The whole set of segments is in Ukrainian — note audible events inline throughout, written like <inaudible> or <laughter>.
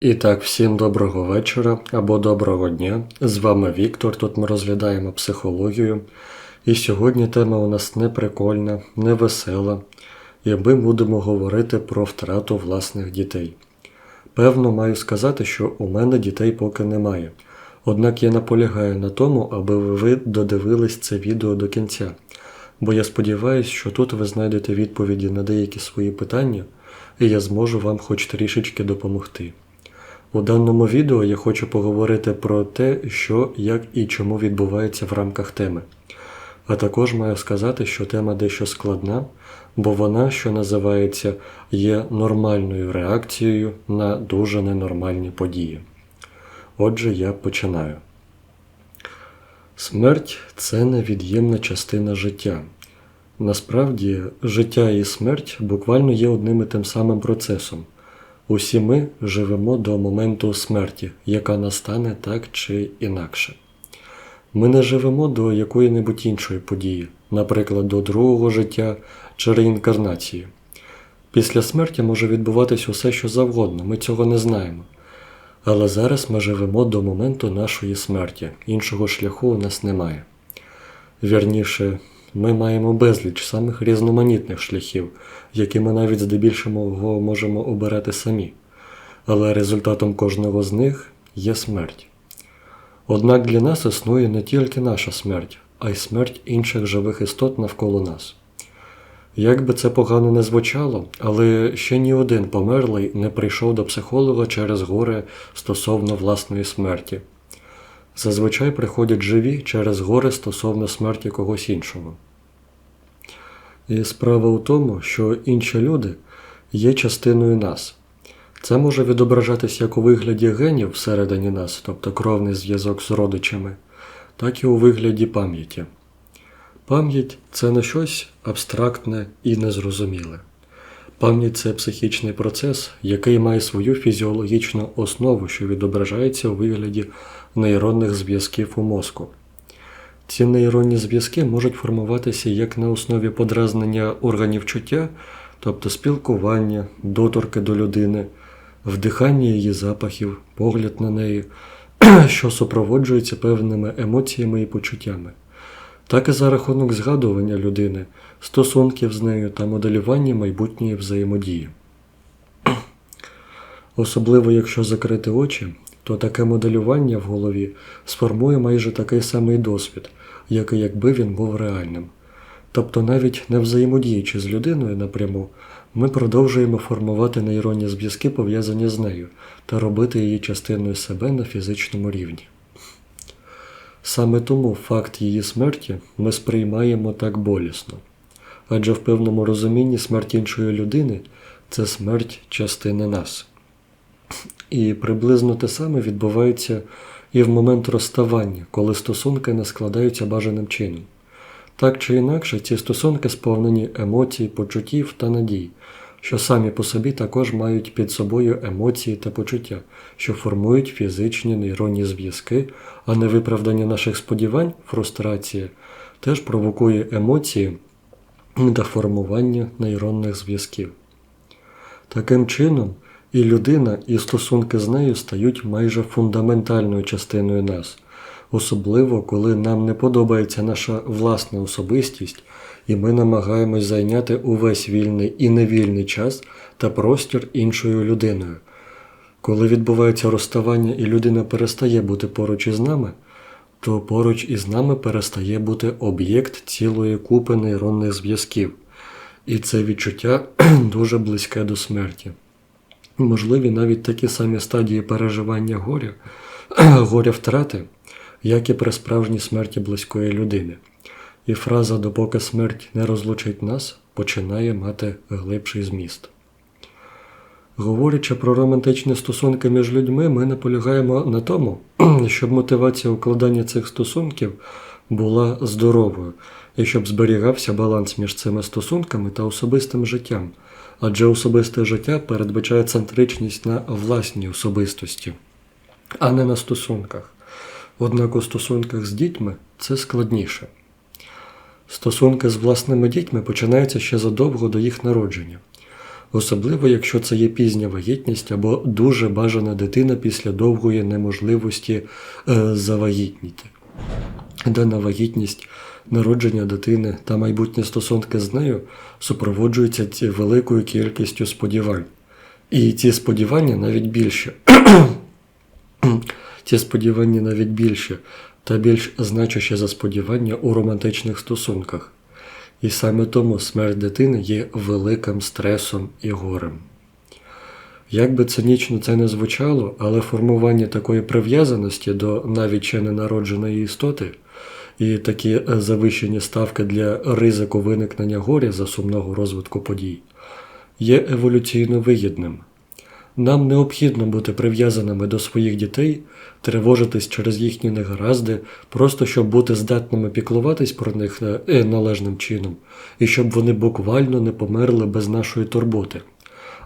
І так, всім доброго вечора або доброго дня. З вами Віктор. Тут ми розглядаємо психологію. І сьогодні тема у нас не прикольна, не весела, і ми будемо говорити про втрату власних дітей. Певно, маю сказати, що у мене дітей поки немає. Однак я наполягаю на тому, аби ви додивились це відео до кінця, бо я сподіваюся, що тут ви знайдете відповіді на деякі свої питання, і я зможу вам хоч трішечки допомогти. У даному відео я хочу поговорити про те, що, як і чому відбувається в рамках теми. А також маю сказати, що тема дещо складна, бо вона, що називається, є нормальною реакцією на дуже ненормальні події. Отже, я починаю. Смерть це невід'ємна частина життя. Насправді, життя і смерть буквально є одним і тим самим процесом. Усі ми живемо до моменту смерті, яка настане так чи інакше. Ми не живемо до якої-небудь іншої події, наприклад, до другого життя чи реінкарнації. Після смерті може відбуватись усе, що завгодно, ми цього не знаємо. Але зараз ми живемо до моменту нашої смерті, іншого шляху у нас немає. Вірніше, ми маємо безліч самих різноманітних шляхів, які ми навіть здебільшого можемо обирати самі, але результатом кожного з них є смерть. Однак для нас існує не тільки наша смерть, а й смерть інших живих істот навколо нас. Як би це погано не звучало, але ще ні один померлий не прийшов до психолога через горе стосовно власної смерті. Зазвичай приходять живі через горе стосовно смерті когось іншого. І справа у тому, що інші люди є частиною нас. Це може відображатись як у вигляді генів всередині нас, тобто кровний зв'язок з родичами, так і у вигляді пам'яті. Пам'ять це не щось абстрактне і незрозуміле. Пам'ять це психічний процес, який має свою фізіологічну основу, що відображається у вигляді нейронних зв'язків у мозку. Ці нейронні зв'язки можуть формуватися як на основі подразнення органів чуття, тобто спілкування, доторки до людини, вдихання її запахів, погляд на неї, <clears throat> що супроводжується певними емоціями і почуттями, так і за рахунок згадування людини, стосунків з нею та моделювання майбутньої взаємодії. Особливо якщо закрити очі, то таке моделювання в голові сформує майже такий самий досвід, як і якби він був реальним. Тобто, навіть не взаємодіючи з людиною напряму, ми продовжуємо формувати нейронні зв'язки, пов'язані з нею, та робити її частиною себе на фізичному рівні. Саме тому факт її смерті ми сприймаємо так болісно, адже в певному розумінні смерть іншої людини це смерть частини нас. І приблизно те саме відбувається і в момент розставання, коли стосунки не складаються бажаним чином. Так чи інакше, ці стосунки сповнені емоцій, почуттів та надій, що самі по собі також мають під собою емоції та почуття, що формують фізичні нейронні зв'язки, а невиправдання наших сподівань, фрустрація, теж провокує емоції та формування нейронних зв'язків. Таким чином, і людина, і стосунки з нею стають майже фундаментальною частиною нас, особливо коли нам не подобається наша власна особистість, і ми намагаємось зайняти увесь вільний і невільний час та простір іншою людиною. Коли відбувається розставання і людина перестає бути поруч із нами, то поруч із нами перестає бути об'єкт цілої купи нейронних зв'язків, і це відчуття <clears throat> дуже близьке до смерті. Можливі навіть такі самі стадії переживання горя, <clears throat> горя втрати, як і при справжній смерті близької людини. І фраза допоки смерть не розлучить нас, починає мати глибший зміст. Говорячи про романтичні стосунки між людьми, ми наполягаємо на тому, <clears throat> щоб мотивація укладання цих стосунків була здоровою і щоб зберігався баланс між цими стосунками та особистим життям, адже особисте життя передбачає центричність на власній особистості, а не на стосунках. Однак у стосунках з дітьми це складніше. Стосунки з власними дітьми починаються ще задовго до їх народження. особливо якщо це є пізня вагітність або дуже бажана дитина після довгої неможливості е, завагітніти. Дана вагітність, народження дитини та майбутні стосунки з нею супроводжуються великою кількістю сподівань. І ці сподівання навіть більше. Ці сподівання навіть більше та більш значуще за сподівання у романтичних стосунках. І саме тому смерть дитини є великим стресом і горем. Як би цинічно це не звучало, але формування такої прив'язаності до навіть ще ненародженої істоти і такі завищені ставки для ризику виникнення горя за сумного розвитку подій є еволюційно вигідним. Нам необхідно бути прив'язаними до своїх дітей, тривожитись через їхні негаразди, просто щоб бути здатними піклуватись про них е, належним чином, і щоб вони буквально не померли без нашої турботи.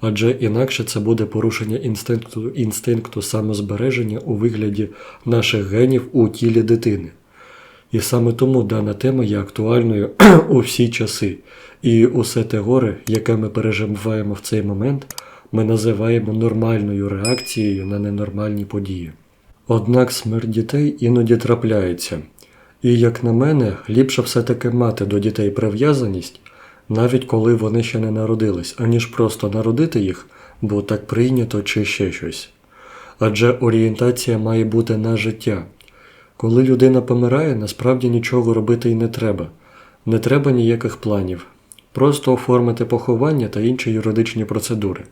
Адже інакше це буде порушення інстинкту, інстинкту самозбереження у вигляді наших генів у тілі дитини. І саме тому дана тема є актуальною <clears throat> у всі часи, і усе те горе, яке ми переживаємо в цей момент, ми називаємо нормальною реакцією на ненормальні події. Однак смерть дітей іноді трапляється, і, як на мене, ліпше все-таки мати до дітей прив'язаність, навіть коли вони ще не народились, аніж просто народити їх, бо так прийнято чи ще щось. Адже орієнтація має бути на життя. Коли людина помирає, насправді нічого робити й не треба. Не треба ніяких планів. Просто оформити поховання та інші юридичні процедури,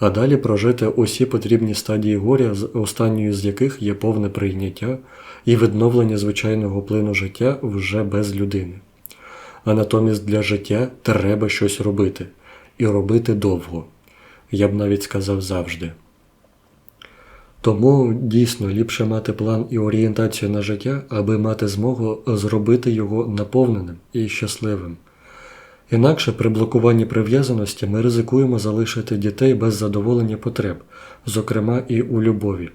а далі прожити усі потрібні стадії горя, останньою з яких є повне прийняття і відновлення звичайного плину життя вже без людини. А натомість для життя треба щось робити, і робити довго. Я б навіть сказав завжди. Тому дійсно ліпше мати план і орієнтацію на життя, аби мати змогу зробити його наповненим і щасливим. Інакше при блокуванні прив'язаності ми ризикуємо залишити дітей без задоволення потреб, зокрема і у любові.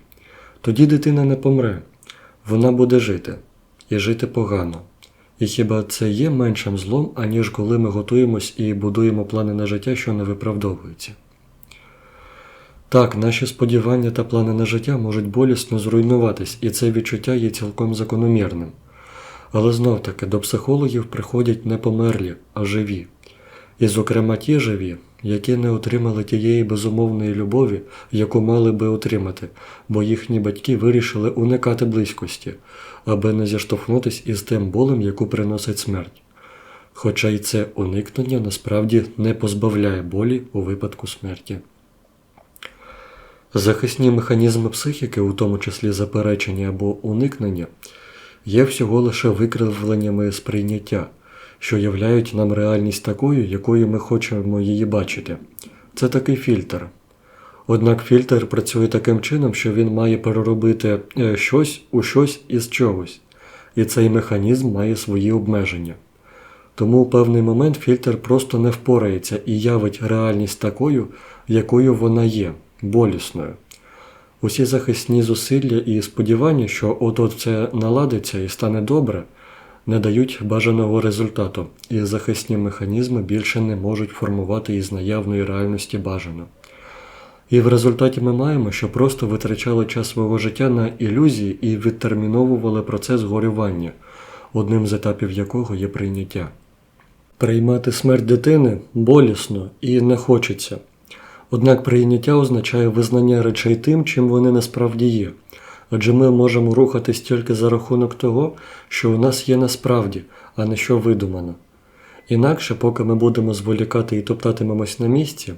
Тоді дитина не помре, вона буде жити, і жити погано. І хіба це є меншим злом, аніж коли ми готуємось і будуємо плани на життя, що не виправдовуються? Так, наші сподівання та плани на життя можуть болісно зруйнуватись, і це відчуття є цілком закономірним. Але знов таки до психологів приходять не померлі, а живі. І, зокрема, ті живі, які не отримали тієї безумовної любові, яку мали би отримати, бо їхні батьки вирішили уникати близькості, аби не зіштовхнутись із тим болем, яку приносить смерть. Хоча й це уникнення насправді не позбавляє болі у випадку смерті. Захисні механізми психіки, у тому числі заперечення або уникнення, є всього лише викривленнями сприйняття, що являють нам реальність такою, якою ми хочемо її бачити. Це такий фільтр. Однак фільтр працює таким чином, що він має переробити е, щось у щось із чогось, і цей механізм має свої обмеження. Тому у певний момент фільтр просто не впорається і явить реальність такою, якою вона є, болісною. Усі захисні зусилля і сподівання, що от-от це наладиться і стане добре, не дають бажаного результату, і захисні механізми більше не можуть формувати із наявної реальності бажано. І в результаті ми маємо, що просто витрачали час свого життя на ілюзії і відтерміновували процес горювання, одним з етапів якого є прийняття. Приймати смерть дитини болісно і не хочеться. Однак прийняття означає визнання речей тим, чим вони насправді є. Адже ми можемо рухатись тільки за рахунок того, що у нас є насправді, а не що видумано. Інакше, поки ми будемо зволікати і топтатимемось на місці,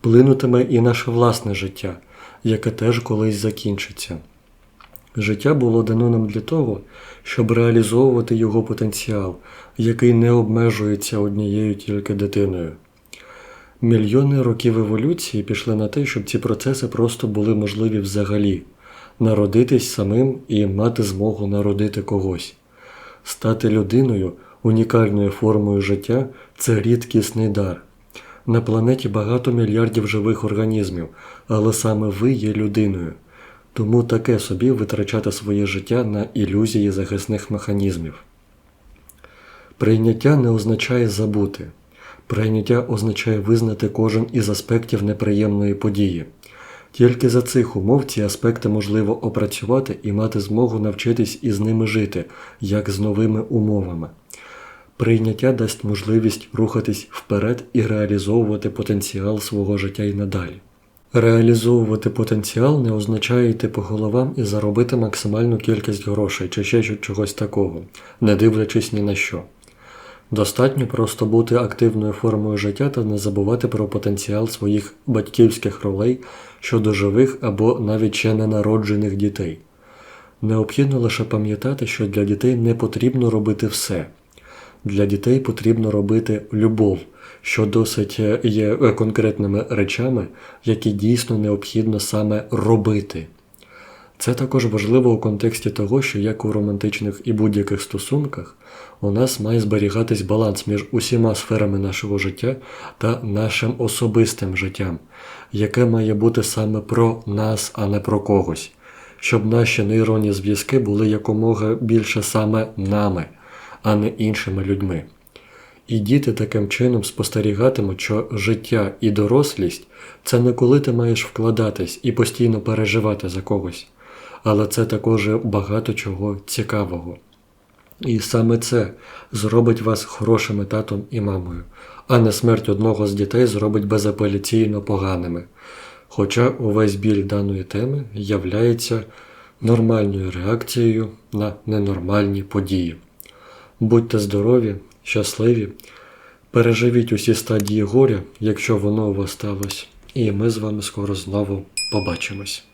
плинутиме і наше власне життя, яке теж колись закінчиться. Життя було дано нам для того, щоб реалізовувати його потенціал, який не обмежується однією тільки дитиною. Мільйони років еволюції пішли на те, щоб ці процеси просто були можливі взагалі народитись самим і мати змогу народити когось. Стати людиною, унікальною формою життя це рідкісний дар. На планеті багато мільярдів живих організмів, але саме ви є людиною. Тому таке собі витрачати своє життя на ілюзії захисних механізмів. Прийняття не означає забути. Прийняття означає визнати кожен із аспектів неприємної події. Тільки за цих умов ці аспекти можливо опрацювати і мати змогу навчитись із ними жити, як з новими умовами. Прийняття дасть можливість рухатись вперед і реалізовувати потенціал свого життя і надалі. Реалізовувати потенціал не означає йти по головам і заробити максимальну кількість грошей чи ще чогось такого, не дивлячись ні на що. Достатньо просто бути активною формою життя та не забувати про потенціал своїх батьківських ролей щодо живих або навіть ще ненароджених дітей. Необхідно лише пам'ятати, що для дітей не потрібно робити все. Для дітей потрібно робити любов, що досить є е, конкретними речами, які дійсно необхідно саме робити. Це також важливо у контексті того, що як у романтичних і будь-яких стосунках у нас має зберігатись баланс між усіма сферами нашого життя та нашим особистим життям, яке має бути саме про нас, а не про когось, щоб наші нейронні зв'язки були якомога більше саме нами, а не іншими людьми. І діти таким чином спостерігатимуть, що життя і дорослість це не коли ти маєш вкладатись і постійно переживати за когось, але це також багато чого цікавого. І саме це зробить вас хорошими татом і мамою, а не смерть одного з дітей зробить безапеляційно поганими. Хоча увесь біль даної теми являється нормальною реакцією на ненормальні події. Будьте здорові, щасливі, переживіть усі стадії горя, якщо воно у вас сталося, і ми з вами скоро знову побачимось.